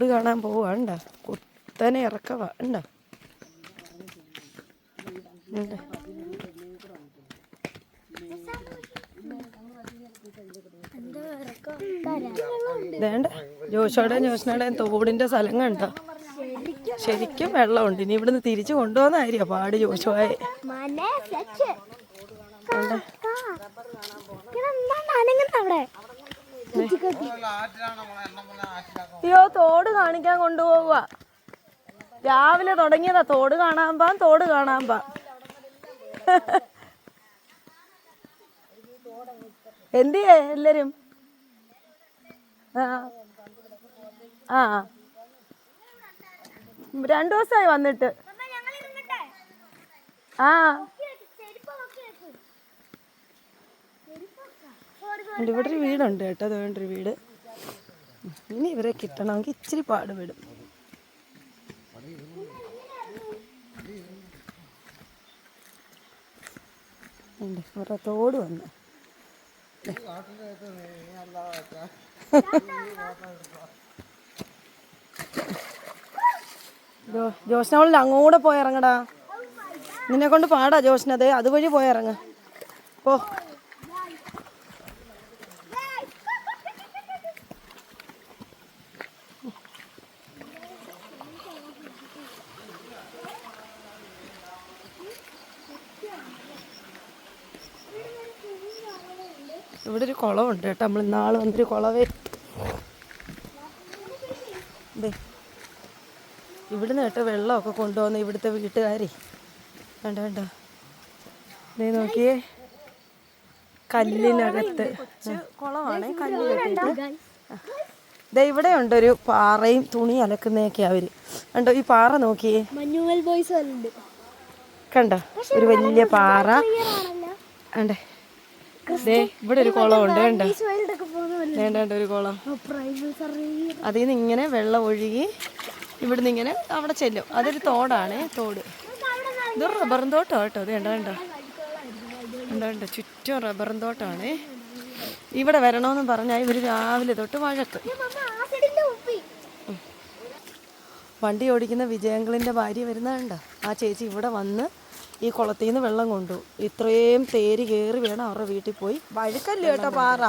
ഇത് കാണാൻ പോവാണ്ട കുത്തനെ ഇറക്കവാ ഉണ്ട ഉണ്ട്. വേണ്ട ജോഷോടെയും ജോഷനയുടെയും തോടിന്റെ സ്ഥലം കണ്ടോ? ശരിക്കും വെള്ളമുണ്ട്. ഇനി ഇവിടുന്ന് തിരിച്ചു കൊണ്ടുപോകുന്ന കാര്യ പാട് ജോഷോയെ അവിടെ? അയ്യോ തോട് കാണിക്കാൻ കൊണ്ടുപോവുക. രാവിലെ തുടങ്ങിയതാ തോട് കാണാൻ പാ തോട് കാണാൻ പാ. എന്തിയേ എല്ലാരും? ആ രണ്ടു ദിവസമായി വന്നിട്ട്. ആ ഉണ്ട്. ഇവിടെ ഒരു വീടുണ്ട് കേട്ടോ. അതുകൊണ്ട് ഒരു വീട്. ഇനി ഇവരെ കിട്ടണമെങ്കിൽ ഇച്ചിരി പാടുപെടും. ഉണ്ട്. ഇവരുടെ തോട് വന്ന്. ജോ- ജോഷ്നവളിൽ അങ്ങോട്ട് പോയി ഇറങ്ങടാ. നിന്നെ കൊണ്ട് പാടാ ജോസ്നത്. അതുവഴി പോയി ഇറങ്ങ. പോ. ഇവിടെ ഒരു കുളമുണ്ട് കേട്ടോ. നമ്മൾ ഇന്നാൾ വന്നൊരു കുളവേ. ഇവിടുന്ന് കേട്ടോ വെള്ളമൊക്കെ കൊണ്ടുവന്ന് ഇവിടുത്തെ വീട്ടുകാരെ. വേണ്ട വേണ്ട നീ നോക്കിയേ. കല്ലിനകത്ത്. കുളമാണ്. കല്ലിനകത്ത് ദേ ഇവിടെ ഉണ്ട് ഒരു പാറയും തുണി അലക്കുന്നതൊക്കെ അവർ. കണ്ടോ ഈ പാറ നോക്കിയേ. കണ്ടോ? ഒരു വലിയ പാറ. കണ്ടേ? ഇവിടെ ഒരു കുളം പോകുന്ന വേണ്ട വേണ്ട ഒരു കുളം. അതിൽ നിന്ന് ഇങ്ങനെ വെള്ളം ഒഴുകി ഇവിടുന്ന് ഇങ്ങനെ അവിടെ ചെല്ലും. അതൊരു തോടാണ് തോട്. ഇത് റബ്ബറും തോട്ടോ കേട്ടോ ഇത് വേണ്ട വേണ്ട വേണ്ട വേണ്ട ചുറ്റും റബ്ബറും തോട്ടമാണ് ഇവിടെ വരണമെന്ന് പറഞ്ഞാൽ ഇവർ രാവിലെ തൊട്ട് വഴക്ക്. വണ്ടി ഓടിക്കുന്ന വിജയങ്കളിന്റെ ഭാര്യ വരുന്നതുണ്ടോ ആ ചേച്ചി ഇവിടെ വന്ന് ഈ കുളത്തിൽ നിന്ന് വെള്ളം കൊണ്ടു. ഇത്രയും തേര് കയറി വേണം അവരുടെ വീട്ടിൽ പോയി വഴുക്കല്ലേ കേട്ടോ പാറ?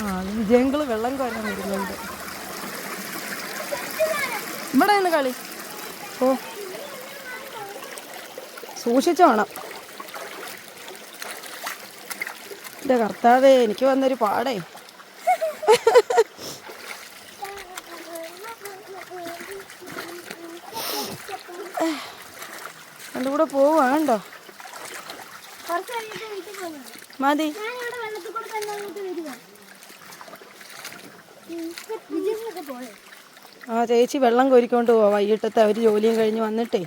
ആ വിജയങ്കൾ വെള്ളം കോരാൻ വരുന്നുണ്ട്. ഇവിടെ നിന്ന് കളി. ഓ സൂക്ഷിച്ചോണം എന്റെ കർത്താവേ എനിക്ക് വന്നൊരു പാടേ എന്റെ കൂടെ പോവാണ്ടോ കുറച്ച് കഴിഞ്ഞിട്ട് വീട്ടിൽ പോകുന്നു മതി ഞാൻ ഇവിടെ വെള്ളത്തിൽ കൂടെ തന്നെ കൂടെ പോവാണ്ടോ മതി ആ ചേച്ചി വെള്ളം കോരിക്കൊണ്ട് പോവാം. വൈകിട്ടത്തെ അവർ ജോലിയും കഴിഞ്ഞ് വന്നിട്ടേ.